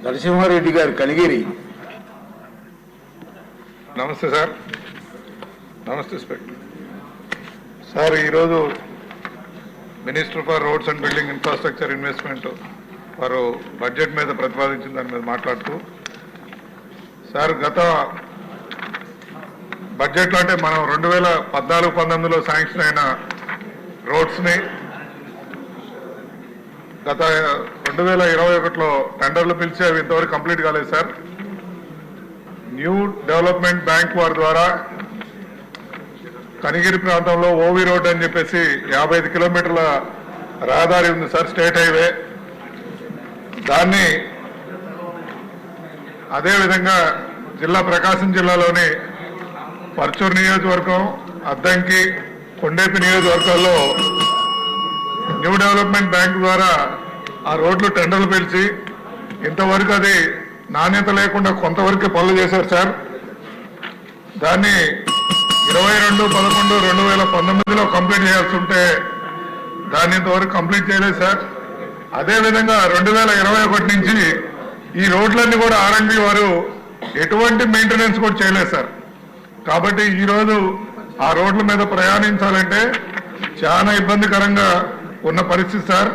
నరసింహారెడ్డి గారు కలిగిరి నమస్తే సార్. నమస్తే స్పెక్టర్ సార్ ఈరోజు minister for roads and building infrastructure investment వారు బడ్జెట్ మీద ప్రతిపాదించిన దాని మీద మాట్లాడుతూ సార్ గత బడ్జెట్లో అంటే మనం రెండు వేల పద్నాలుగు పంతొమ్మిదిలో శాంక్షన్ అయిన రోడ్స్ని గత రెండు వేల ఇరవై ఒకటిలో టెండర్లు పిలిచి అవి ఇంతవరకు కంప్లీట్ కాలేదు సార్. న్యూ డెవలప్మెంట్ బ్యాంక్ వారి ద్వారా కనిగిరి ప్రాంతంలో ఓవి రోడ్ అని చెప్పేసి యాభై ఐదు కిలోమీటర్ల రహదారి ఉంది సార్ స్టేట్ హైవే. దాన్ని అదేవిధంగా జిల్లా ప్రకాశం జిల్లాలోని పర్చూరు నియోజకవర్గం అద్దంకి కొండేపి నియోజకవర్గాల్లో న్యూ డెవలప్మెంట్ బ్యాంక్ ద్వారా ఆ రోడ్లు టెండర్లు పిలిచి ఇంతవరకు అది నాణ్యత లేకుండా కొంతవరకు పనులు చేశారు సార్. దాన్ని ఇరవై రెండు పదకొండు రెండు వేల పంతొమ్మిదిలో కంప్లీట్ చేయాల్సి ఉంటే దాన్ని ఇంతవరకు కంప్లీట్ చేయలేదు సార్. అదేవిధంగా రెండు వేల ఇరవై ఒకటి నుంచి ఈ రోడ్లన్నీ కూడా ఆర్ఎండ్బి వారు ఎటువంటి మెయింటెనెన్స్ కూడా చేయలేదు సార్. కాబట్టి ఈరోజు ఆ రోడ్ల మీద ప్రయాణించాలంటే చాలా ఇబ్బందికరంగా ఉన్న పరిస్థితి సార్.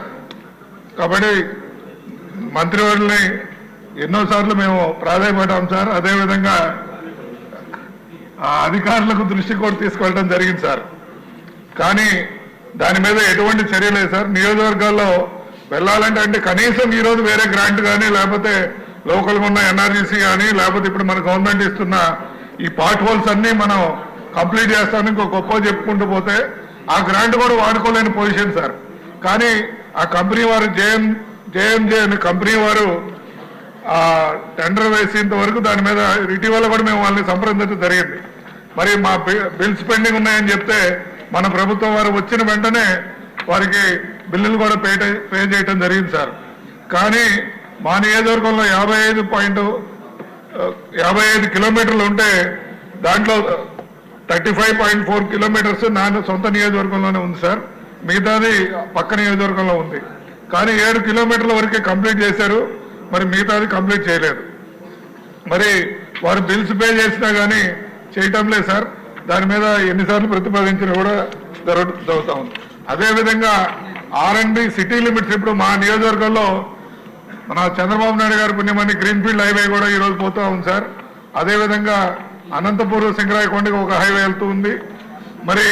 కాబట్టి మంత్రివర్యుల్ని ఎన్నోసార్లు మేము ప్రాధాన్యపడ్డాం సార్. అదేవిధంగా ఆ అధికారులకు దృష్టి కూడా తీసుకెళ్ళడం జరిగింది సార్. కానీ దాని మీద ఎటువంటి చర్య లేదు సార్. నియోజకవర్గాల్లో వెళ్ళాలంటే అంటే కనీసం ఈ రోజు వేరే గ్రాంట్ కానీ లేకపోతే లోకల్గా ఉన్న ఎన్ఆర్జీసీ కానీ లేకపోతే ఇప్పుడు మన గవర్నమెంట్ ఇస్తున్న ఈ పార్ట్ హోల్స్ అన్ని మనం కంప్లీట్ చేస్తామని ఇంకో గొప్ప చెప్పుకుంటూ పోతే ఆ గ్రాంట్ కూడా వాడుకోలేని పొజిషన్ సార్. కానీ కంపెనీ వారు జేఎం జేఎంజే అనే కంపెనీ వారు ఆ టెండర్ వేసేంత వరకు దాని మీద ఇటీవల కూడా మేము వాళ్ళని సంప్రదించడం జరిగింది. మరి మా బిల్స్ పెండింగ్ ఉన్నాయని చెప్తే మన ప్రభుత్వం వారు వచ్చిన వెంటనే వారికి బిల్లులు కూడా పే పే చేయటం జరిగింది సార్. కానీ మా నియోజకవర్గంలో యాభై ఐదు పాయింట్ యాభై ఐదు కిలోమీటర్లు ఉంటే దాంట్లో thirty five point four kilometres నా సొంత నియోజకవర్గంలోనే ఉంది సార్. మిగతాది పక్క నియోజకవర్గంలో ఉంది. కానీ ఏడు కిలోమీటర్ల వరకే కంప్లీట్ చేశారు. మరి మిగతాది కంప్లీట్ చేయలేదు. మరి వారు బిల్స్ పే చేసినా కానీ చేయటం లేదు సార్. దాని మీద ఎన్నిసార్లు ప్రతిపాదించినా కూడా జరుగు ఉంది. అదేవిధంగా ఆర్ అండ్ సిటీ లిమిట్స్ ఇప్పుడు మా నియోజకవర్గంలో మన చంద్రబాబు నాయుడు గారి పుణ్యమని గ్రీన్ఫీల్డ్ హైవే కూడా ఈ రోజు ఉంది సార్. అదేవిధంగా అనంతపూర్ సింగరాయకొండకి ఒక హైవే వెళ్తూ ఉంది. మరి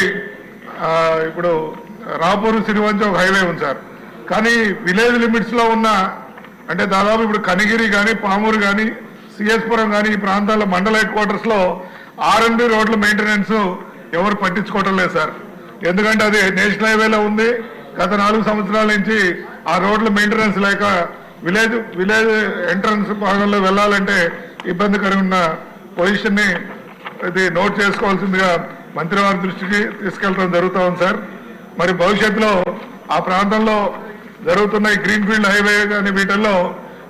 ఇప్పుడు రాపూరు సిరివంచి ఒక హైవే ఉంది సార్. కానీ విలేజ్ లిమిట్స్లో ఉన్న అంటే దాదాపు ఇప్పుడు కనిగిరి కానీ పామూరు కానీ సిఎస్పురం కానీ ఈ ప్రాంతాల మండల హెడ్ క్వార్టర్స్లో ఆర్ఎండ్బి రోడ్ల మెయింటెనెన్స్ ఎవరు పట్టించుకోవటం లేదు సార్. ఎందుకంటే అది నేషనల్ హైవేలో ఉంది. గత నాలుగు సంవత్సరాల నుంచి ఆ రోడ్ల మెయింటెనెన్స్ లేక విలేజ్ విలేజ్ ఎంట్రన్స్ భాగంలో వెళ్ళాలంటే ఇబ్బందికరంగా ఉన్న పొజిషన్ని ఇది నోట్ చేసుకోవాల్సిందిగా మంత్రి వారి దృష్టికి తీసుకెళ్ళడం జరుగుతూ ఉంది సార్. మరి భవిష్యత్తులో ఆ ప్రాంతంలో జరుగుతున్న ఈ గ్రీన్ ఫీల్డ్ హైవే కానీ వీటిల్లో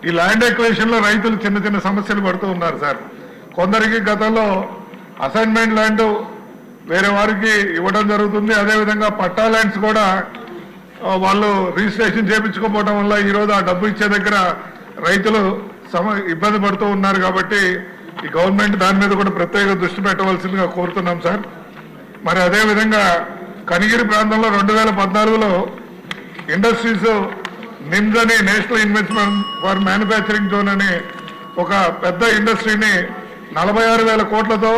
ఈ ల్యాండ్ ఎక్వేషన్లో రైతులు చిన్న చిన్న సమస్యలు పడుతూ ఉన్నారు సార్. కొందరికి గతంలో అసైన్మెంట్ ల్యాండ్ వేరే వారికి ఇవ్వడం జరుగుతుంది. అదేవిధంగా పట్టా ల్యాండ్స్ కూడా వాళ్ళు రిజిస్ట్రేషన్ చేయించుకోకపోవడం వల్ల ఈరోజు ఆ డబ్బు ఇచ్చే దగ్గర రైతులు సమ ఇబ్బంది పడుతూ ఉన్నారు కాబట్టి ఈ గవర్నమెంట్ దాని మీద కూడా ప్రత్యేక దృష్టి పెట్టవలసిందిగా కోరుతున్నాం సార్. మరి అదేవిధంగా కనిగిరి ప్రాంతంలో రెండు వేల పద్నాలుగులో ఇండస్ట్రీస్ నిమ్స్ అని national investment for manufacturing zone అని ఒక పెద్ద ఇండస్ట్రీని నలభై ఆరు వేల కోట్లతో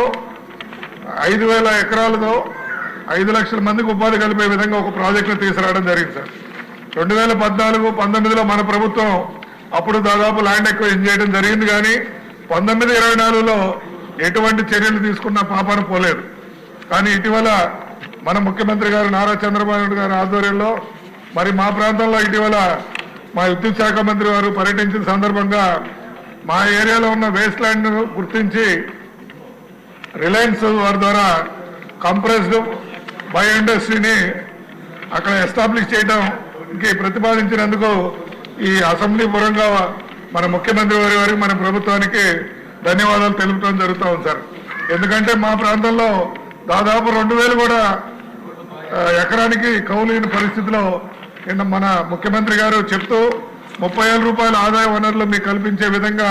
ఐదు వేల ఎకరాలతో ఐదు లక్షల మందికి ఉపాధి కలిపే విధంగా ఒక ప్రాజెక్టును తీసుకురావడం జరిగింది సార్. రెండు వేల పద్నాలుగు పంతొమ్మిదిలో మన ప్రభుత్వం అప్పుడు దాదాపు ల్యాండ్ ఎక్వైజ్ చేయడం జరిగింది కానీ పంతొమ్మిది ఇరవై నాలుగులో ఎటువంటి చర్యలు తీసుకున్న పాపాన పోలేదు. కానీ ఇటీవల మన ముఖ్యమంత్రి గారు నారా చంద్రబాబు నాయుడు గారి ఆధ్వర్యంలో మరి మా ప్రాంతంలో ఇటీవల మా విద్యుత్ శాఖ మంత్రి వారు పర్యటించిన సందర్భంగా మా ఏరియాలో ఉన్న వేస్ట్ ల్యాండ్ గుర్తించి రిలయన్స్ వారి ద్వారా కంప్రెస్డ్ బయో ఇండస్ట్రీని అక్కడ ఎస్టాబ్లిష్ చేయడానికి ప్రతిపాదించినందుకు ఈ అసెంబ్లీ పూర్వంగా మన ముఖ్యమంత్రి వారి వారికి మన ప్రభుత్వానికి ధన్యవాదాలు తెలుపడం జరుగుతూ ఉంది సార్. ఎందుకంటే మా ప్రాంతంలో దాదాపు రెండు వేలు కూడా ఎకరానికి కౌలైన పరిస్థితిలో నిన్న మన ముఖ్యమంత్రి గారు చెప్తూ ముప్పై వేల రూపాయల ఆదాయ వనరులు మీకు కల్పించే విధంగా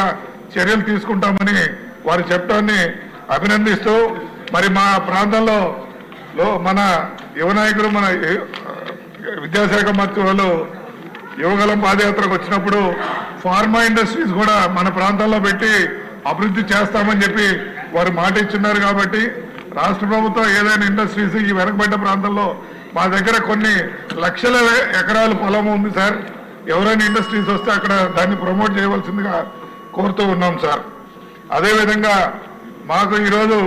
చర్యలు తీసుకుంటామని వారు చెప్పడాన్ని అభినందిస్తూ మరి మా ప్రాంతంలో మన యువ నాయకులు మన విద్యాశాఖ మంత్రి వాళ్ళు యువగలం పాదయాత్రకు వచ్చినప్పుడు ఫార్మా ఇండస్ట్రీస్ కూడా మన ప్రాంతంలో పెట్టి అభివృద్ధి చేస్తామని చెప్పి వారు మాట ఇచ్చున్నారు కాబట్టి రాష్ట్ర ప్రభుత్వం ఏదైనా ఇండస్ట్రీస్ ఈ వెనకబడ్డ ప్రాంతంలో మా దగ్గర కొన్ని లక్షల ఎకరాల పొలం ఉంది సార్. ఎవరైనా ఇండస్ట్రీస్ వస్తే అక్కడ దాన్ని ప్రమోట్ చేయవలసిందిగా కోరుతూ ఉన్నాం సార్. అదేవిధంగా మాకు ఈరోజు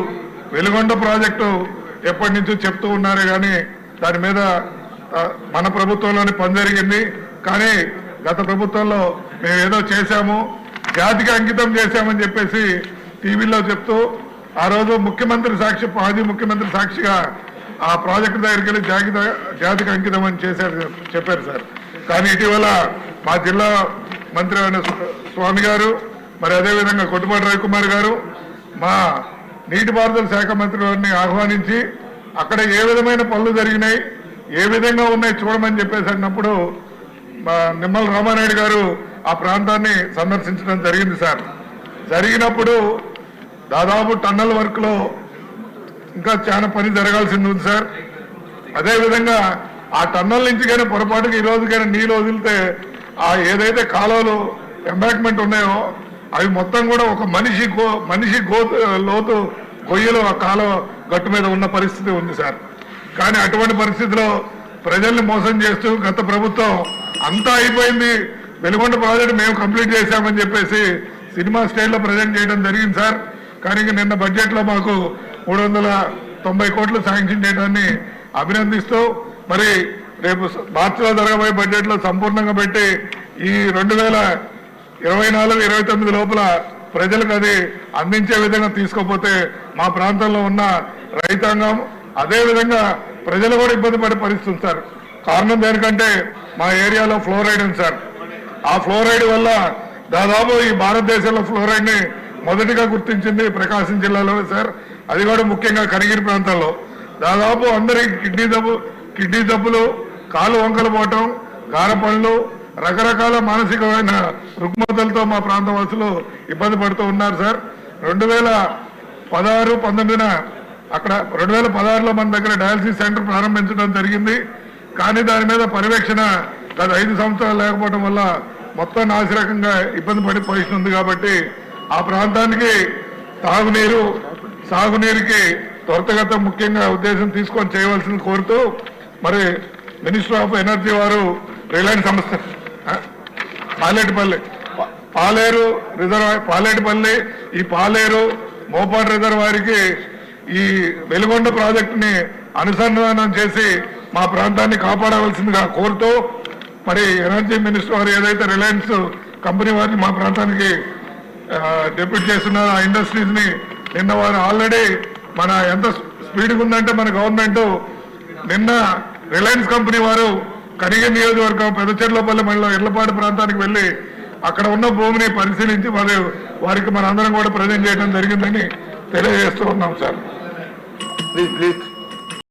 వెలుగొండ ప్రాజెక్టు ఎప్పటి నుంచో చెప్తూ ఉన్నారే కానీ దాని మీద మన ప్రభుత్వంలోనే పని జరిగింది. కానీ గత ప్రభుత్వంలో మేము ఏదో చేశాము జాతికి అంకితం చేశామని చెప్పేసి టీవీలో చెప్తూ ఆ రోజు ముఖ్యమంత్రి సాక్షి మాజీ ముఖ్యమంత్రి సాక్షిగా ఆ ప్రాజెక్టు దగ్గరికి వెళ్ళి జాగిత జాతికి అంకితం అని చేశారు చెప్పారు సార్. కానీ ఇటీవల మా జిల్లా మంత్రి అయిన స్వామి గారు మరి అదేవిధంగా కొట్టుపాటి రవికుమార్ గారు మా నీటిపారుదల శాఖ మంత్రి ఆహ్వానించి అక్కడ ఏ విధమైన పనులు జరిగినాయి ఏ విధంగా ఉన్నాయి చూడమని చెప్పేసి అన్నప్పుడు మా నిమ్మల రామానాయుడు గారు ఆ ప్రాంతాన్ని సందర్శించడం జరిగింది సార్. జరిగినప్పుడు దాదాపు టన్నల్ వర్క్లో ఇంకా చాలా పని జరగాల్సింది ఉంది సార్. అదేవిధంగా ఆ టన్నల్ నుంచి కానీ పొరపాటుకి ఈ రోజు కానీ నీళ్ళు వదిలితే ఆ ఏదైతే కాలువలు ఎంబాక్మెంట్ ఉన్నాయో అవి మొత్తం కూడా ఒక మనిషి గో మనిషి గో లోతు గొయ్యలు ఆ కాలువ గట్టు మీద ఉన్న పరిస్థితి ఉంది సార్. కానీ అటువంటి పరిస్థితిలో ప్రజల్ని మోసం చేస్తూ గత ప్రభుత్వం అంతా అయిపోయింది. వెలుగొండ ప్రాజెక్ట్ మేము కంప్లీట్ చేశామని చెప్పేసి సినిమా స్టైల్లో ప్రజెంట్ చేయడం జరిగింది సార్. కానీ నిన్న బడ్జెట్లో మాకు మూడు వందల తొంభై కోట్లు శాంక్షన్ చేయడాన్ని అభినందిస్తూ మరి రేపు మార్చిలో జరగబోయే బడ్జెట్లో సంపూర్ణంగా పెట్టి ఈ రెండు వేల ఇరవై నాలుగు ఇరవై తొమ్మిది లోపల ప్రజలకు అది అందించే విధంగా తీసుకోపోతే మా ప్రాంతంలో ఉన్న రైతాంగం అదే విధంగా ప్రజలు కూడా ఇబ్బంది పడే పరిస్థితుంది సార్. కారణం దేనికంటే మా ఏరియాలో ఫ్లోరైడ్ ఉంది సార్. ఆ ఫ్లోరైడ్ వల్ల దాదాపు ఈ భారతదేశంలో ఫ్లోరైడ్ని మొదటిగా గుర్తించింది ప్రకాశం జిల్లాలో సార్. అది కూడా ముఖ్యంగా కరిగిరి ప్రాంతంలో దాదాపు అందరికి కిడ్నీ జబ్బు కిడ్నీ జబ్బులు కాలు వంకలు పోవటం గారపళ్ళు రకరకాల మానసికమైన రుగ్మతలతో మా ప్రాంత వాసులు ఇబ్బంది పడుతూ ఉన్నారు సార్. రెండు వేల పదహారు పంతొమ్మిదిన అక్కడ రెండు వేల పదహారులో మన దగ్గర డయాలసిస్ సెంటర్ ప్రారంభించడం జరిగింది. కానీ దాని మీద పర్యవేక్షణ గత ఐదు సంవత్సరాలు లేకపోవడం వల్ల మొత్తం నాసిరకంగా ఇబ్బంది పడి ఉంది కాబట్టి ఆ ప్రాంతానికి తాగునీరు సాగునీరుకి త్వరతగత ముఖ్యంగా ఉద్దేశం తీసుకొని చేయవలసింది కోరుతూ మరి మినిస్టర్ ఆఫ్ ఎనర్జీ వారు రిలయన్స్ సంస్థ పాలేటిపల్లి. పాలేరు రిజర్వాయర్ పాలేటిపల్లి ఈ పాలేరు మోపాడు రిజర్వాయర్కి ఈ వెలుగొండ ప్రాజెక్టుని అనుసంధానం చేసి మా ప్రాంతాన్ని కాపాడవలసిందిగా కోరుతూ మరి ఎనర్జీ మినిస్టర్ వారు ఏదైతే రిలయన్స్ కంపెనీ వారిని మా ప్రాంతానికి డెప్యూట్ చేస్తున్నారు ఆ ఇండస్ట్రీస్ని నిన్న వారు ఆల్రెడీ మన ఎంత స్పీడ్గా ఉందంటే మన గవర్నమెంట్ నిన్న రిలయన్స్ కంపెనీ వారు కనిగ నియోజకవర్గం పెద్దచెర్లపల్లి మళ్ళీ ఇళ్ళపాడు ప్రాంతానికి వెళ్ళి అక్కడ ఉన్న భూమిని పరిశీలించి మరి వారికి మనందరం కూడా ప్రజెంట్ చేయడం జరిగిందని తెలియజేస్తూ ఉన్నాం సార్. Please please